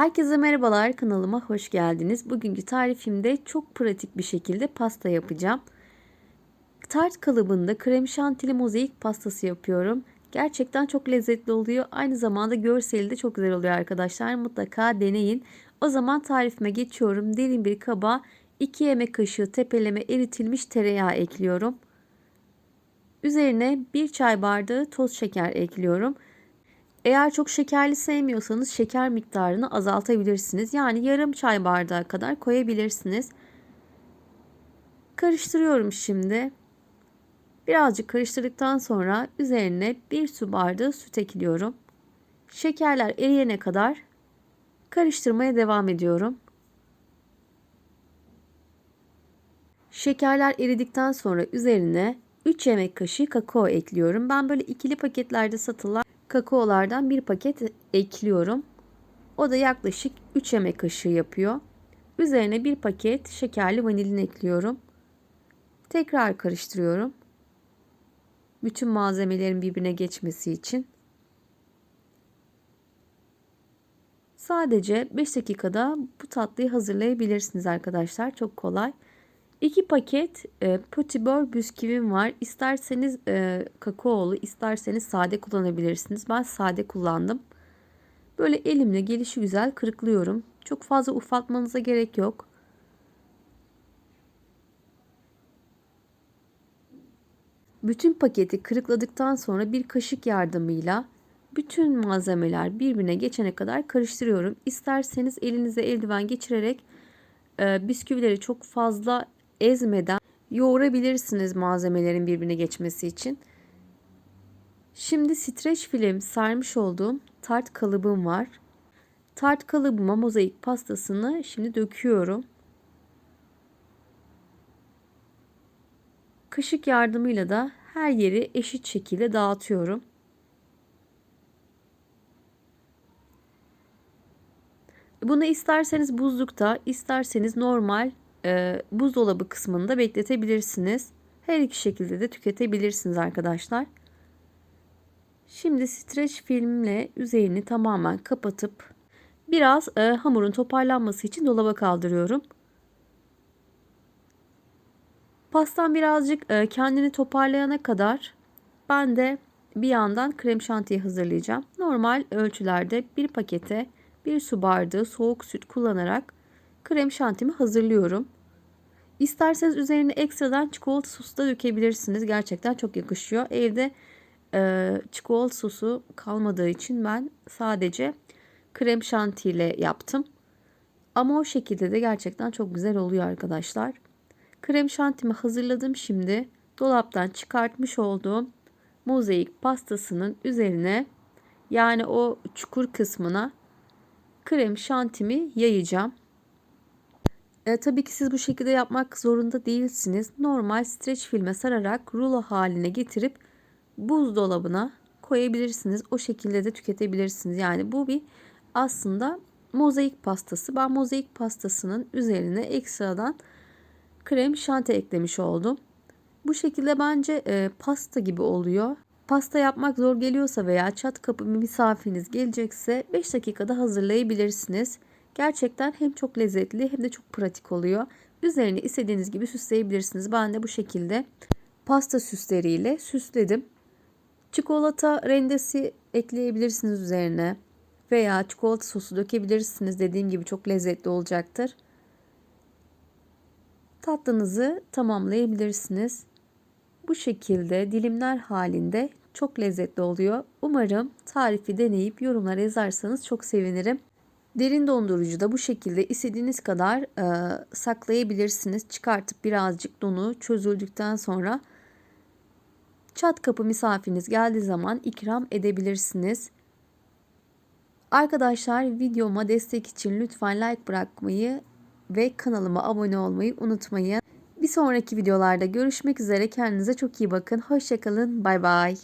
Herkese merhabalar kanalıma hoş geldiniz. Bugünkü tarifimde çok pratik bir şekilde pasta yapacağım. Tart kalıbında krem şantili mozaik pastası yapıyorum. Gerçekten çok lezzetli oluyor. Aynı zamanda görseli de çok güzel oluyor arkadaşlar. Mutlaka deneyin. O zaman tarifime geçiyorum. Derin bir kaba 2 yemek kaşığı tepeleme eritilmiş tereyağı ekliyorum. Üzerine 1 çay bardağı toz şeker ekliyorum. Eğer çok şekerli sevmiyorsanız şeker miktarını azaltabilirsiniz. Yani yarım çay bardağı kadar koyabilirsiniz. Karıştırıyorum şimdi. Birazcık karıştırdıktan sonra üzerine bir su bardağı süt ekliyorum. Şekerler eriyene kadar karıştırmaya devam ediyorum. Şekerler eridikten sonra üzerine 3 yemek kaşığı kakao ekliyorum. Ben böyle ikili paketlerde satılan kakaolardan bir paket ekliyorum. O da yaklaşık 3 yemek kaşığı yapıyor. Üzerine bir paket şekerli vanilin ekliyorum. Tekrar karıştırıyorum. Bütün malzemelerin birbirine geçmesi için. Sadece 5 dakikada bu tatlıyı hazırlayabilirsiniz arkadaşlar. Çok kolay. 2 paket e, Potibor bisküvim var. İsterseniz e, kakaolu, isterseniz sade kullanabilirsiniz. Ben sade kullandım. Böyle elimle gelişi güzel kırıklıyorum. Çok fazla ufaltmanıza gerek yok. Bütün paketi kırıkladıktan sonra bir kaşık yardımıyla bütün malzemeler birbirine geçene kadar karıştırıyorum. İsterseniz elinize eldiven geçirerek e, bisküvileri çok fazla ezmeden yoğurabilirsiniz malzemelerin birbirine geçmesi için. Şimdi streç film sarmış olduğum tart kalıbım var. Tart kalıbıma mozaik pastasını şimdi döküyorum. Kaşık yardımıyla da her yeri eşit şekilde dağıtıyorum. Bunu isterseniz buzlukta, isterseniz normal e, buzdolabı kısmında bekletebilirsiniz. Her iki şekilde de tüketebilirsiniz arkadaşlar. Şimdi streç filmle üzerini tamamen kapatıp biraz e, hamurun toparlanması için dolaba kaldırıyorum. Pastam birazcık e, kendini toparlayana kadar ben de bir yandan krem şantiyi hazırlayacağım. Normal ölçülerde bir pakete bir su bardağı soğuk süt kullanarak krem şantimi hazırlıyorum. İsterseniz üzerine ekstradan çikolata sosu da dökebilirsiniz. Gerçekten çok yakışıyor. Evde e, çikolata sosu kalmadığı için ben sadece krem şantiyle yaptım. Ama o şekilde de gerçekten çok güzel oluyor arkadaşlar. Krem şantimi hazırladım şimdi. Dolaptan çıkartmış olduğum mozaik pastasının üzerine yani o çukur kısmına krem şantimi yayacağım. E, tabii ki siz bu şekilde yapmak zorunda değilsiniz. Normal streç filme sararak rulo haline getirip buzdolabına koyabilirsiniz. O şekilde de tüketebilirsiniz. Yani bu bir aslında mozaik pastası. Ben mozaik pastasının üzerine ekstradan krem şanti eklemiş oldum. Bu şekilde bence e, pasta gibi oluyor. Pasta yapmak zor geliyorsa veya çat kapı misafiriniz gelecekse 5 dakikada hazırlayabilirsiniz. Gerçekten hem çok lezzetli hem de çok pratik oluyor. Üzerini istediğiniz gibi süsleyebilirsiniz. Ben de bu şekilde pasta süsleriyle süsledim. Çikolata rendesi ekleyebilirsiniz üzerine veya çikolata sosu dökebilirsiniz. Dediğim gibi çok lezzetli olacaktır. Tatlınızı tamamlayabilirsiniz. Bu şekilde dilimler halinde çok lezzetli oluyor. Umarım tarifi deneyip yorumlara yazarsanız çok sevinirim. Derin dondurucuda bu şekilde istediğiniz kadar e, saklayabilirsiniz. Çıkartıp birazcık donu çözüldükten sonra çat kapı misafiriniz geldiği zaman ikram edebilirsiniz. Arkadaşlar videoma destek için lütfen like bırakmayı ve kanalıma abone olmayı unutmayın. Bir sonraki videolarda görüşmek üzere. Kendinize çok iyi bakın. Hoşçakalın. Bay bay.